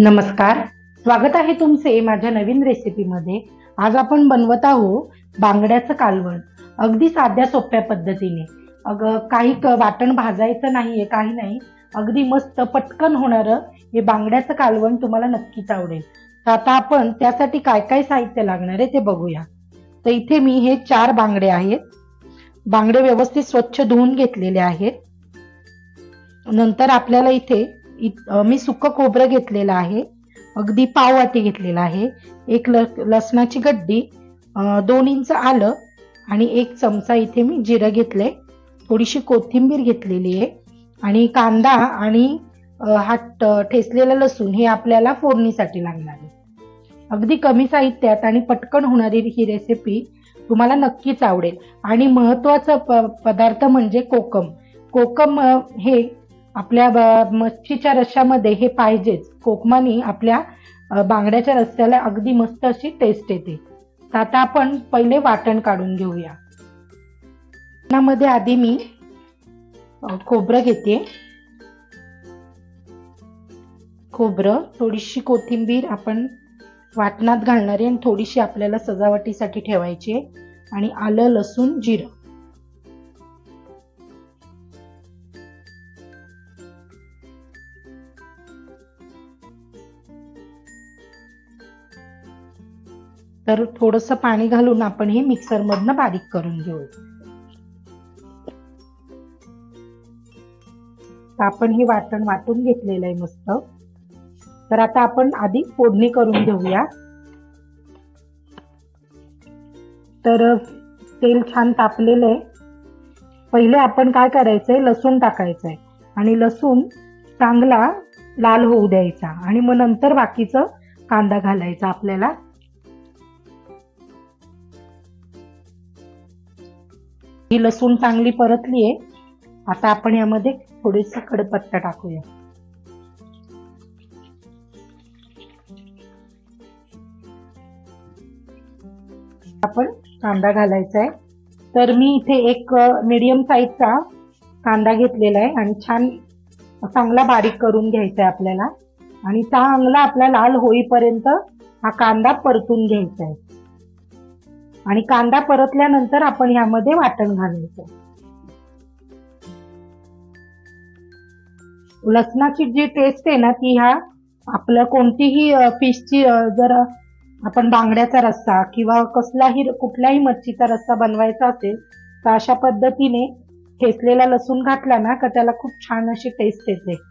नमस्कार. स्वागत आहे तुमचे माझ्या नवीन रेसिपीमध्ये. आज आपण बनवत आहोत बांगड्याचं कालवण. अगदी साध्या सोप्या पद्धतीने. अग काही क- वाटण भाजायचं नाही आहे काही नाही. अगदी मस्त पटकन होणारं हे बांगड्याचं कालवण तुम्हाला नक्कीच आवडेल. तर आता आपण त्यासाठी काय काय साहित्य लागणार आहे ते बघूया. तर इथे मी हे चार बांगडे आहेत. बांगडे व्यवस्थित स्वच्छ धुवून घेतलेले आहेत. नंतर आपल्याला इथे इत- मी सुकं खोबरं घेतलेलं आहे. अगदी पाववाटी घेतलेलं आहे. एक ल लसणाची गड्डी दोन इंच आलं आणि एक चमचा इथे मी जिरं घेतले थोडीशी कोथिंबीर घेतलेली आहे. आणि कांदा आणि हा ठेचलेलं लसूण हे आपल्याला फोडणीसाठी लागणार आहे. अगदी कमी साहित्यात आणि पटकन होणारी ही रेसिपी तुम्हाला नक्कीच आवडेल. आणि महत्त्वाचा प पदार्थ म्हणजे कोकम. कोकम हे आपल्या मच्छीच्या रश्श्यामध्ये हे पाहिजेच. कोकमानी आपल्या बांगड्याच्या रस्त्याला अगदी मस्त अशी टेस्ट येते. तर आता आपण पहिले वाटण काढून घेऊया. वाटणामध्ये आधी मी खोबरं घेते. खोबरं थोडीशी कोथिंबीर आपण वाटणात घालणारी आणि थोडीशी आपल्याला सजावटीसाठी ठेवायची आणि आलं लसूण जिरं. तर थोडंसं पाणी घालून आपण हे मिक्सर मधनं बारीक करून घेऊ. आपण हे वाटण वाटून घेतलेलं आहे मस्त. तर आता आपण आधी फोडणी करून घेऊया. तर तेल छान तापलेलं आहे. पहिले आपण काय करायचंय? लसूण टाकायचंय. आणि लसूण चांगला लाल होऊ द्यायचा. आणि मग नंतर बाकीचं कांदा घालायचा आपल्याला. ही लसूण चांगली परतली आहे आता आपण यामध्ये थोडीस कडपत्ता टाकूया. आपण कांदा घालायचा आहे तर मी इथे एक मीडियम साईजचा कांदा घेतलेला आहे आणि छान चांगला बारीक करून घ्यायचा आहे आपल्याला. आणि चांगला आपला लाल होईपर्यंत हा कांदा परतून घ्यायचा आहे आणि कांदा परतल्यानंतर आपण यामध्ये वाटण घालायचं. लसणाची जी टेस्ट आहे ना ती ह्या आपलं कोणतीही फिशची जर आपण बांगड्याचा रस्सा किंवा कसलाही कुठल्याही मच्छीचा रस्सा बनवायचा असेल तर अशा पद्धतीने ठेचलेला लसूण घातला ना का त्याला खूप छान अशी टेस्ट येते.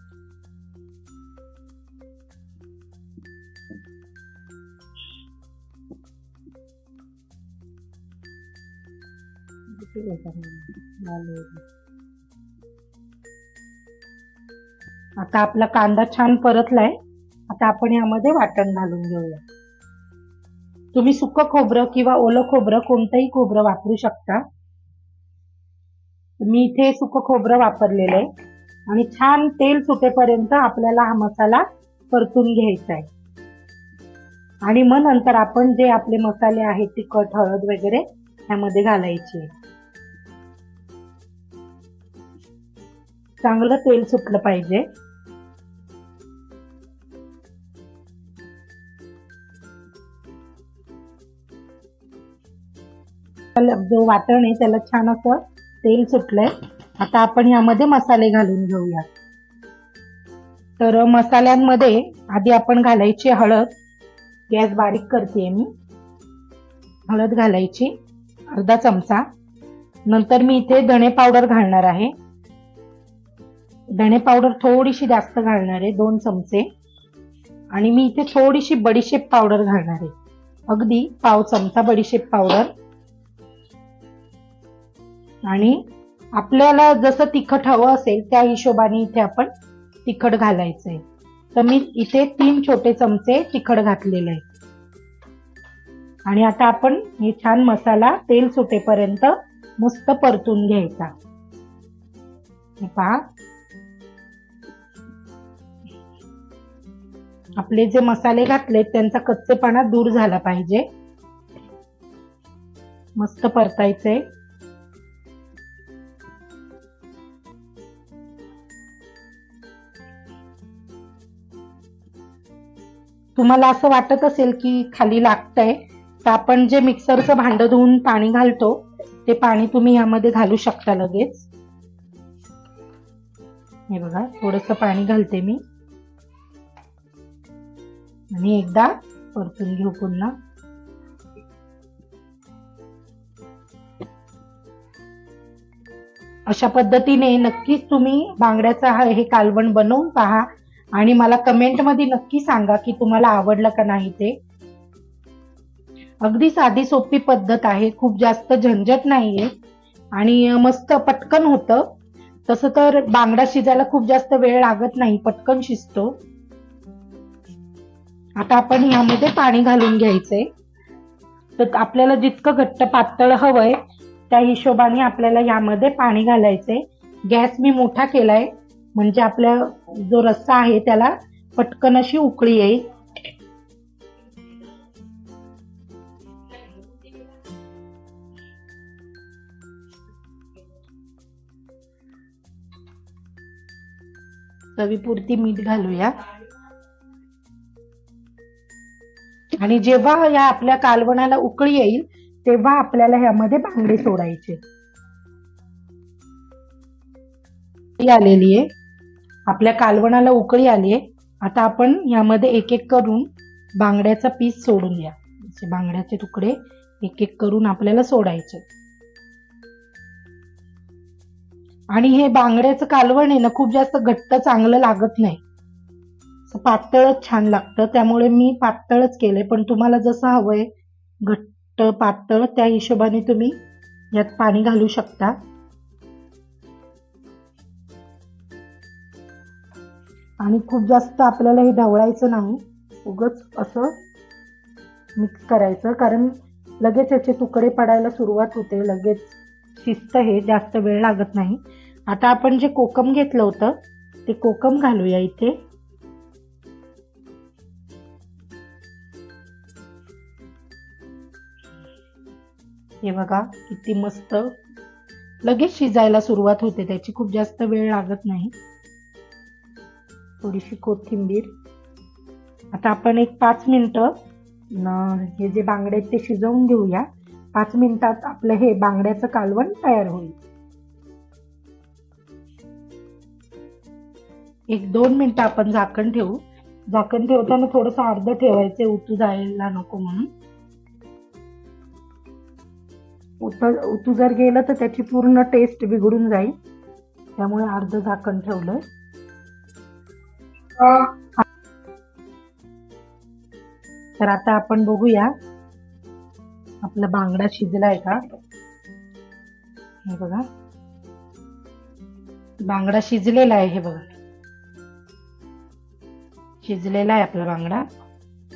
आता आपला कांदा छान परतलाय. आता आपण यामध्ये वाटण घालून घेऊया. तुम्ही सुक्क खोबरं किंवा ओलं खोबरं कोणतंही खोबरं वापरू शकता. मी इथे सुकं खोबरं वापरलेलं आहे. आणि छान तेल सुटेपर्यंत आपल्याला हा मसाला परतून घ्यायचा आहे. आणि मग नंतर आपण जे आपले मसाले आहेत तिखट हळद वगैरे ह्यामध्ये घालायचे चांगलं तेल सुटलं पाहिजे. जो वाटण आहे त्याला छान असं तेल सुटलंय. आता आपण यामध्ये मसाले घालून घेऊया. तर मसाल्यांमध्ये आधी आपण घालायची हळद. गॅस बारीक करते मी. हळद घालायची. अर्धा चमचा. नंतर मी इथे धणे पावडर घालणार आहे. धणे पावडर थोडीशी जास्त घालणार आहे दोन चमचे. आणि मी इथे थोडीशी बडीशेप पावडर घालणार आहे. अगदी पाव चमचा बडीशेप पावडर आणि आपल्याला जसं तिखट हवं असेल त्या हिशोबाने इथे आपण तिखट घालायचंय. तर मी इथे तीन छोटे चमचे तिखट घातलेले आहे. आणि आता आपण हे छान मसाला तेल सुटेपर्यंत मस्त परतून घ्यायचा. पहा. आपले जे मसाले घातले त्यांचा कच्चेपणा दूर झाला पाहिजे. मस्त परतायचे. तुम्हाला असं वाटत असेल की खाली लागतंय तर आपण जे मिक्सरचं भांडं धुवून पाणी घालतो ते पाणी तुम्ही यामध्ये घालू शकता लगेच. हे बघा थोडस पाणी घालते मी. आणि एकदा परतून घेऊ पुन्हा. अशा पद्धतीने नक्कीच तुम्ही बांगड्याचा हा हे कालवण बनवून पहा आणि मला कमेंटमध्ये नक्की सांगा की तुम्हाला आवडलं का नाही ते. अगदी साधी सोपी पद्धत आहे खूप जास्त झंझट नाहीये आणि मस्त पटकन होतं. तसं तर बांगडा शिजायला खूप जास्त वेळ लागत नाही पटकन शिजतो. आता आपण यामध्ये पाणी घालून घ्यायचंय. तर आपल्याला जितकं घट्ट पातळ हवंय त्या हिशोबाने आपल्याला यामध्ये पाणी घालायचंय. गॅस मी मोठा केलाय म्हणजे आपला जो रस्सा आहे त्याला पटकन अशी उकळी येईल. चवीपुरती मीठ घालूया. आणि जेव्हा या आपल्या कालवणाला उकळी येईल तेव्हा आपल्याला ह्यामध्ये बांगडे सोडायचे. आलेली आहे. आपल्या कालवणाला उकळी आली आहे. आता आपण ह्यामध्ये एक एक करून बांगड्याचा पीस सोडून घ्या बांगड्याचे तुकडे एक एक करून आपल्याला सोडायचे. आणि हे बांगड्याचं कालवण आहे ना खूप जास्त घट्ट चांगलं लागत नाही. पातळच छान लागतं. त्यामुळे मी पातळच केले पण तुम्हाला जसं हवंय घट्ट पातळ त्या हिशोबाने तुम्ही यात पाणी घालू शकता. आणि खूप जास्त आपल्याला हे ढवळायचं नाही. उगच असं मिक्स करायचं. कारण लगेच याचे तुकडे पडायला सुरुवात होते. लगेच शिस्त हे जास्त वेळ लागत नाही. आता आपण जे कोकम घेतलं होतं ते कोकम घालूया इथे. हे बघा किती मस्त. लगेच शिजायला सुरुवात होते त्याची खूप जास्त वेळ लागत नाही. थोडीशी कोथिंबीर. आता आपण एक पाच मिनटं हे जे बांगडे आहेत ते शिजवून घेऊया. पाच मिनिटात आपलं हे बांगड्याचं कालवण तयार होईल. एक दोन मिनिटं आपण झाकण ठेवू. झाकण ठेवताना थोडंसं अर्ध ठेवायचं उतू जायला नको म्हणून. उत उतू जर गेलं तर त्याची पूर्ण टेस्ट बिघडून जाईल. त्यामुळे अर्ध झाकण ठेवलंय. तर आता आपण बघूया. आपला बांगडा शिजलाय का? हे बघा. बांगडा शिजलेला आहे हे बघा. शिजलेला आहे आपला बांगडा.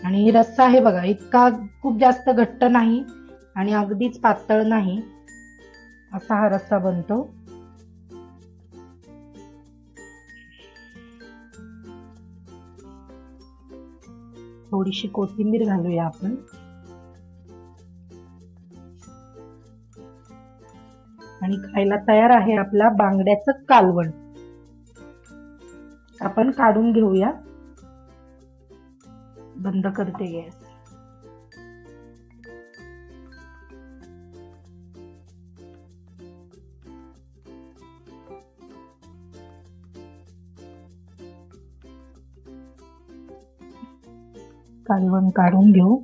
आणि रस्सा आहे बघा इतका खूप जास्त घट्ट नाही. आणि अगदीच पातळ नाही असा हा रस्सा बनतो. थोडीशी कोथिंबीर घालूया आपण. आणि खायला तयार आहे आपला बांगड्याचं कालवण. आपण काढून घेऊया. बंद करते गॅस. कालवण काढून घेऊ.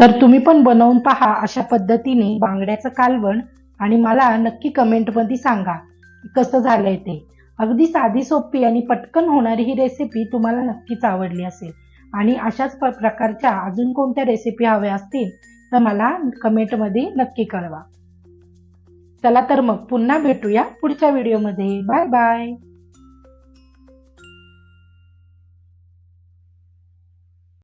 तर तुम्ही पण बनवून पहा अशा पद्धतीने बांगड्याचं कालवण आणि मला नक्की कमेंटमध्ये सांगा कसं झालंय ते. अगदी साधी सोपी आणि पटकन होणारी ही रेसिपी तुम्हाला नक्कीच आवडली असेल. आणि अशाच प- प्रकारच्या अजून कोणत्या रेसिपी हव्या असतील तर मला कमेंटमध्ये नक्की कळवा. चला तर मग पुन्हा भेटूया पुढच्या व्हिडिओमध्ये बाय बाय